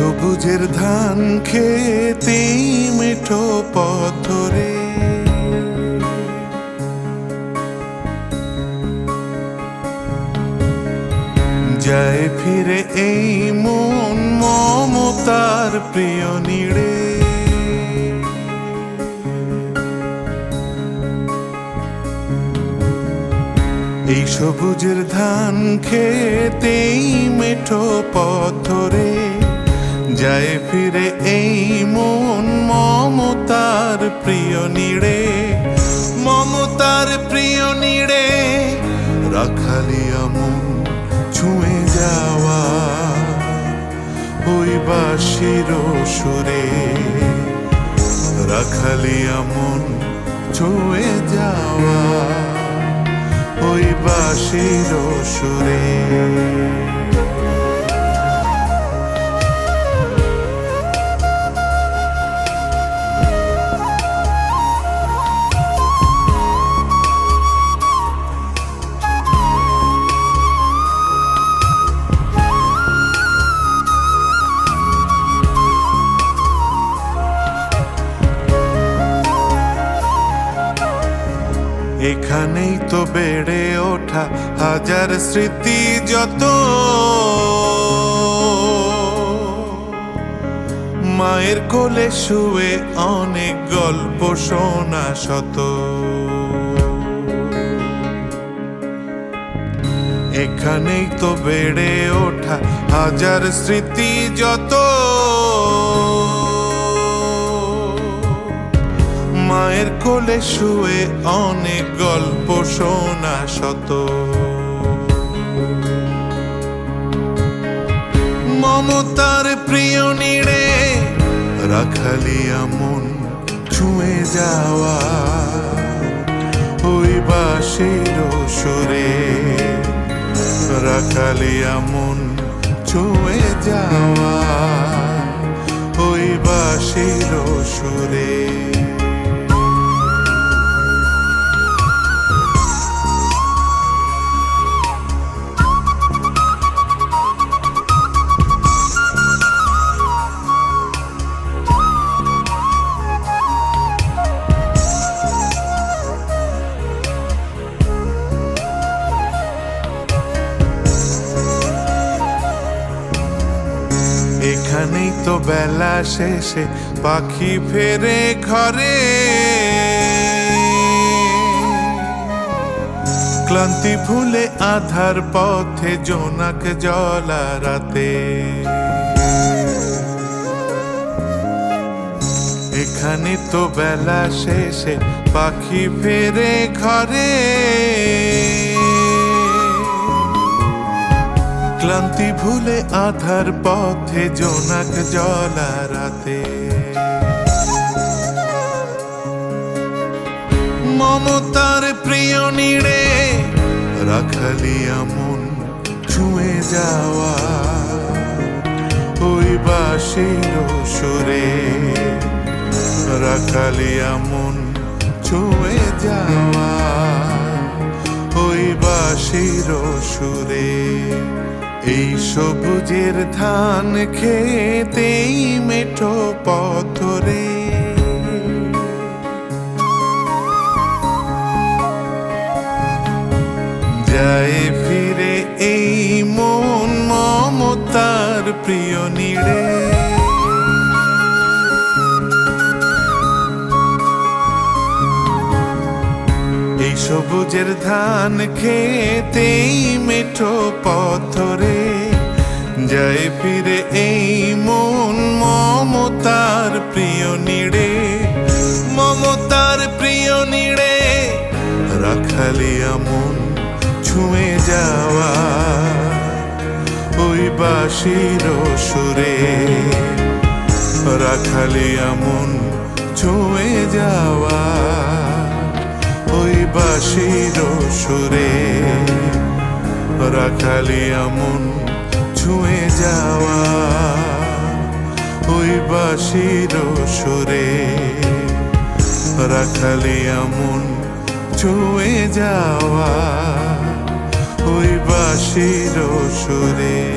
সবুজের ধান খেতেই মেঠো পথরে। যায় ফিরে এই মন মমতার প্রিয় নিড়ে। এই সবুজের ধান খেতেই মেঠো পথরে। যায় ফিরে এই মন মমতার প্রিয় নিড়ে, মমতার প্রিয় নিড়ে, রাখালিয়া মন ছুঁয়ে যাওয়া ওই বাসির সুরে, রাখালিয়া মন ছুঁয়ে যাওয়া ওই বাসির সুরে। এখানেই তো বেড়ে ওঠা হাজার স্মৃতি যত। মায়ের কোলে শুয়ে অনেক গল্প শোনা শত। এখানেই তো বেড়ে ওঠা হাজার স্মৃতি যত। মায়ের কোলে শুয়ে অনেক গল্প শোনা শত মমতার প্রিয় নিড়ে রাখালিয়া মন ছুঁয়ে যাওয়া ওই বাসির সুরে। রাখালিয়া মন ছুঁয়ে যাওয়া ওই বাসির সুরে। তো বেলা শেষে পাখি ফেরে ঘরে। ক্লান্তি ভুলে আধার পথে জোনাক জলা রাতে। এখানে তো বেলা শেষে পাখি ফেরে ঘরে। ক্লান্তি ভুলে আধার পথে জোনাক জলা রাতে। মমতার প্রিয় নিড়ে রাখালিয়া মন ছুঁয়ে যাওয়া ওই বাসির সুরে। রাখালিয়া মন ছুঁয়ে যাওয়া ওই বাসির সুরে। এই সবুজের ধান খেতেই মেঠো পথরে যায় ফিরে এই মন মমতার প্রিয় নিড়ে। এই সবুজের ধান খেতেই মেঠো পথরে যায় ফিরে এই মন মমতার প্রিয় নিড়ে, মমতার প্রিয় নিড়ে রাখালিয়া মন ছুঁয়ে যাওয়া ওই বাসির সুরে রাখালিয়া মন ছুঁয়ে যাওয়া ওই বাসির সুরে। রাখালিয়া এমন ছুঁয়ে যাওয়া। ওই বাসির সুরে রাখালি এমন ছুঁয়ে যাওয়া। ওই বাসির সুরে